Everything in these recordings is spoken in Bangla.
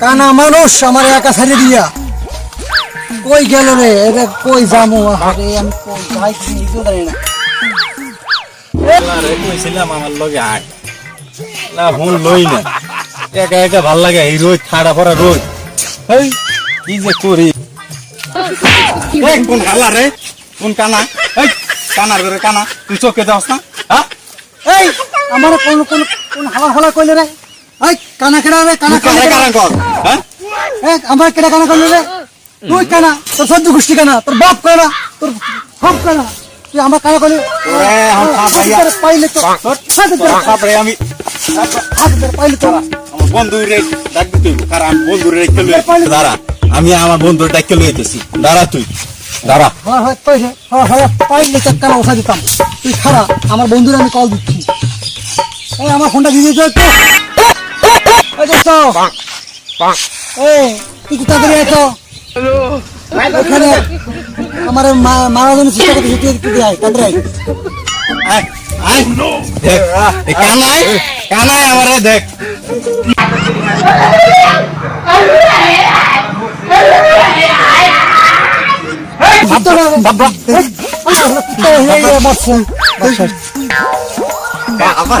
কানা মানুষ আমার একা ছাড়ি দিয়া। কই গেল রে? এটা কই যামু আরে আমি কই যাইছি নিজেও জানি না। আরে কইছিলাম আমার লগে আয়। না ফোন লই না। একা একা ভালো লাগে এই রোজ ঠাড়া পড়া রোজ। এই কি যে করি? কোন হালা রে? কোন কানা? এই কানার করে কানা। তুই চোখে যাস না? হ্যাঁ এই আমার কোন কোন কোন হালা হালা কইলে রে? এই কানা কেডা রে? কানা কানা কর। আমার কেডা কানা কইলে রে? তুই কানা? তোর সহ্য গোষ্ঠী কানা? তোর বাপ কানা? তোর সব কানা? তুই আমার কানা ভাইয়া। পাইলে তো আমি পাইলে তো আমার বন্ধু রে ডাক দিতে কারণ আমি বন্ধু রে ডাকতে লই দাঁড়া আমি আমার বন্ধু ডাকতে লইতেছি দাঁড়া তুই দাঁড়া। হ্যাঁ হ্যাঁ পাইলে হ্যাঁ হ্যাঁ পাইলে চাক্কানা ওঠা দিতাম। তুই খারাপ আমার বন্ধুরা আমি কল দিচ্ছি। আমার ফোনটা দিয়ে দিয়েছ একটু এই তুই তাড়াতাড়ি আছো ওখানে আমার মা- মারার জন্য চেষ্টা করতে যেতে একটু আয় তাড়াতাড়ি আয়। আয় আয়। দেখ কানাই কানাই আমারে দেখ। বাবা। আবার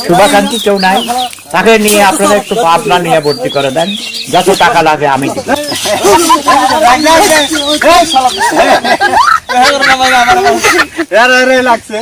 শুভাকাঙ্ক্ষী কেউ নাই তাকে নিয়ে আপনারা একটু পাবনা নিয়ে ভর্তি করে দেন যত টাকা লাগে আমি লাগছে